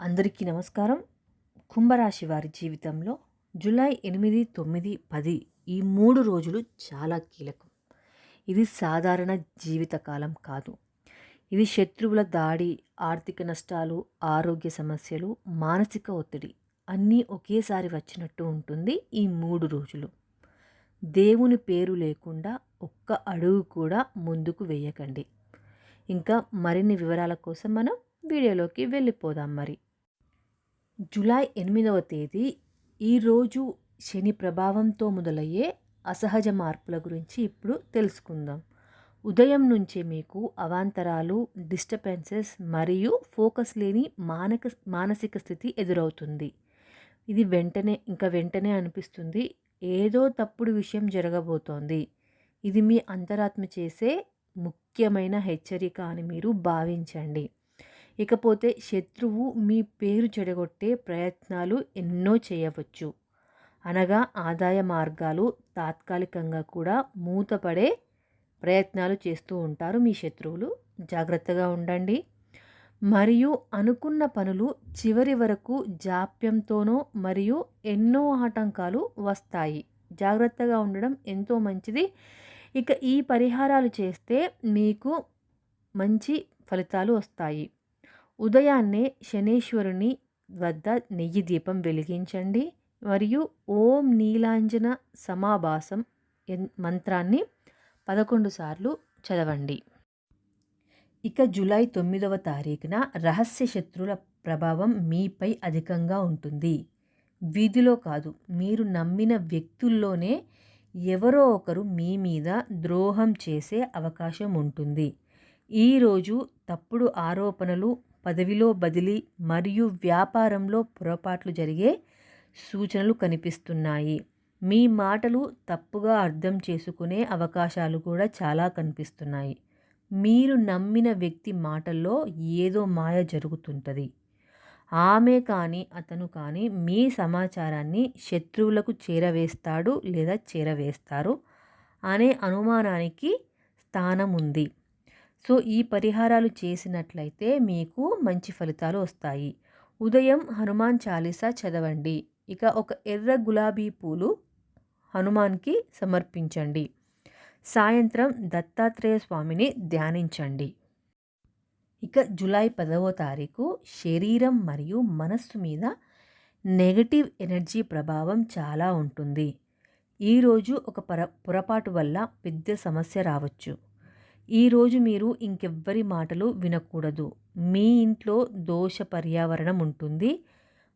అందరికీ నమస్కారం. కుంభరాశి వారి జీవితంలో జూలై ఎనిమిది తొమ్మిది పది ఈ మూడు రోజులు చాలా కీలకం. ఇది సాధారణ జీవితకాలం కాదు. ఇది శత్రువుల దాడి ఆర్థిక నష్టాలు ఆరోగ్య సమస్యలు మానసిక ఒత్తిడి అన్నీ ఒకేసారి వచ్చినట్టు ఉంటుంది ఈ మూడు రోజులు. దేవుని పేరు లేకుండా ఒక్క అడుగు కూడా ముందుకు వేయకండి. ఇంకా మరిన్ని వివరాల కోసం మనం వీడియోలోకి వెళ్ళిపోదాం మరి. జూలై ఎనిమిదవ తేదీ ఈరోజు శని ప్రభావంతో మొదలయ్యే అసహజ మార్పుల గురించి ఇప్పుడు తెలుసుకుందాం. ఉదయం నుంచే మీకు అవాంతరాలు డిస్టర్బెన్సెస్ మరియు ఫోకస్ లేని మానక మానసిక స్థితి ఎదురవుతుంది. ఇది వెంటనే ఇంకా వెంటనే అనిపిస్తుంది ఏదో తప్పుడు విషయం జరగబోతోంది. ఇది మీ అంతరాత్మ చేసే ముఖ్యమైన హెచ్చరిక అని మీరు భావించండి. ఇకపోతే శత్రువు మీ పేరు చెడగొట్టే ప్రయత్నాలు ఎన్నో చేయవచ్చు. అనగా ఆదాయ మార్గాలు తాత్కాలికంగా కూడా మూతపడే ప్రయత్నాలు చేస్తూ ఉంటారు మీ శత్రువులు. జాగ్రత్తగా ఉండండి. మరియు అనుకున్న పనులు చివరి వరకు జాప్యంతోనో మరియు ఎన్నో ఆటంకాలు వస్తాయి. జాగ్రత్తగా ఉండడం ఎంతో మంచిది. ఇక ఈ పరిహారాలు చేస్తే మీకు మంచి ఫలితాలు వస్తాయి. ఉదయాన్నే శనీశ్వరుని వద్ద నెయ్యి దీపం వెలిగించండి మరియు ఓం నీలాంజన సమాభాసం మంత్రాన్ని పదకొండు సార్లు చదవండి. ఇక జూలై తొమ్మిదవ తారీఖున రహస్య శత్రువుల ప్రభావం మీపై అధికంగా ఉంటుంది. వీధిలో కాదు మీరు నమ్మిన వ్యక్తుల్లోనే ఎవరో ఒకరు మీ మీద ద్రోహం చేసే అవకాశం ఉంటుంది. ఈరోజు తప్పుడు ఆరోపణలు పదవిలో బదిలీ మరియు వ్యాపారంలో పొరపాట్లు జరిగే సూచనలు కనిపిస్తున్నాయి. మీ మాటలు తప్పుగా అర్థం చేసుకునే అవకాశాలు కూడా చాలా కనిపిస్తున్నాయి. మీరు నమ్మిన వ్యక్తి మాటల్లో ఏదో మాయ జరుగుతుంటుంది. ఆమె కానీ అతను కానీ మీ సమాచారాన్ని శత్రువులకు చేరవేస్తాడు లేదా చేరవేస్తారు అనే అనుమానానికి స్థానం ఉంది సో ఈ పరిహారాలు చేసినట్లయితే మీకు మంచి ఫలితాలు వస్తాయి. ఉదయం హనుమాన్ చాలీసా చదవండి. ఇక ఒక ఎర్ర గులాబీ పూలు హనుమాన్కి సమర్పించండి. సాయంత్రం దత్తాత్రేయ స్వామిని ధ్యానించండి. ఇక జూలై పదవ తారీఖు శరీరం మరియు మనస్సు మీద నెగటివ్ ఎనర్జీ ప్రభావం చాలా ఉంటుంది. ఈరోజు ఒక పొర పొరపాటు వల్ల పెద్ద సమస్య రావచ్చు. ఈరోజు మీరు ఇంకెవ్వరి మాటలు వినకూడదు. మీ ఇంట్లో దోష పర్యావరణం ఉంటుంది.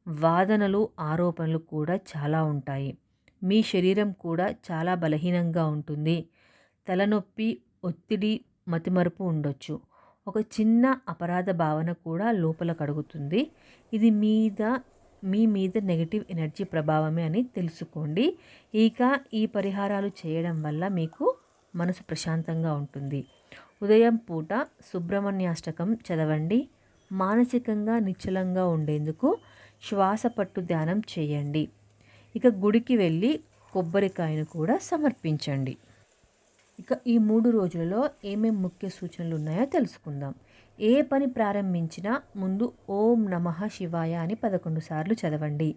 వాదనలు ఆరోపణలు కూడా చాలా ఉంటాయి. మీ శరీరం కూడా చాలా బలహీనంగా ఉంటుంది. తలనొప్పి ఒత్తిడి మతిమరుపు ఉండొచ్చు. ఒక చిన్న అపరాధ భావన కూడా లోపల కడుగుతుంది. ఇది మీద మీ మీద నెగిటివ్ ఎనర్జీ ప్రభావమే అని తెలుసుకోండి. ఇక ఈ పరిహారాలు చేయడం వల్ల మీకు మనసు ప్రశాంతంగా ఉంటుంది. ఉదయం పూట సుబ్రహ్మణ్యాష్టకం చదవండి. మానసికంగా నిశ్చలంగా ఉండేందుకు శ్వాస పట్టు ధ్యానం చేయండి. ఇక గుడికి వెళ్ళి కొబ్బరికాయను కూడా సమర్పించండి. ఇక ఈ మూడు రోజులలో ఏమేం ముఖ్య సూచనలు ఉన్నాయో తెలుసుకుందాం. ఏ పని ప్రారంభించినా ముందు ఓం నమ శివాయ అని పదకొండు సార్లు చదవండి.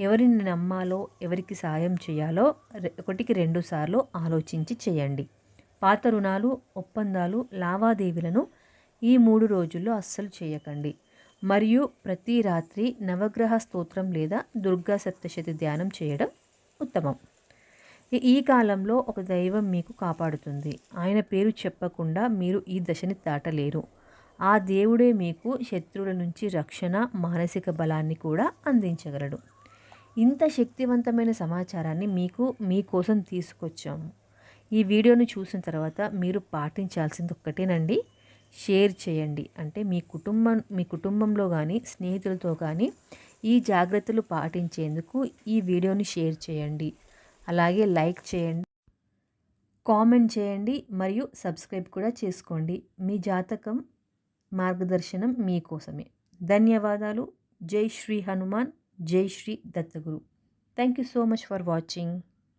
ఎవరిని నమ్మాలో ఎవరికి సాయం చేయాలో ఒకటికి రెండు సార్లు ఆలోచించి చేయండి. పాత రుణాలు ఒప్పందాలు లావాదేవీలను ఈ మూడు రోజుల్లో అస్సలు చేయకండి. మరియు ప్రతి రాత్రి నవగ్రహ స్తోత్రం లేదా దుర్గా సప్తశతి ధ్యానం చేయడం ఉత్తమం. ఈ కాలంలో ఒక దైవం మీకు కాపాడుతుంది. ఆయన పేరు చెప్పకుండా మీరు ఈ దశని దాటలేరు. ఆ దేవుడే మీకు శత్రువుల నుంచి రక్షణ మానసిక బలాన్ని కూడా అందించగలడు. ఇంత శక్తివంతమైన సమాచారాన్ని మీకు మీకోసం తీసుకొచ్చాము. ఈ వీడియోను చూసిన తర్వాత మీరు పాటించాల్సింది ఒక్కటేనండి. షేర్ చేయండి. అంటే మీ కుటుంబం మీ కుటుంబంలో కానీ స్నేహితులతో కానీ ఈ జాగ్రత్తలు పాటించేందుకు ఈ వీడియోని షేర్ చేయండి. అలాగే లైక్ చేయండి. కామెంట్ చేయండి. మరియు సబ్స్క్రైబ్ కూడా చేసుకోండి. మీ జాతకం మార్గదర్శనం మీకోసమే ధన్యవాదాలు. జై శ్రీ హనుమాన్. జై Shri Dattaguru. Thank you so much for watching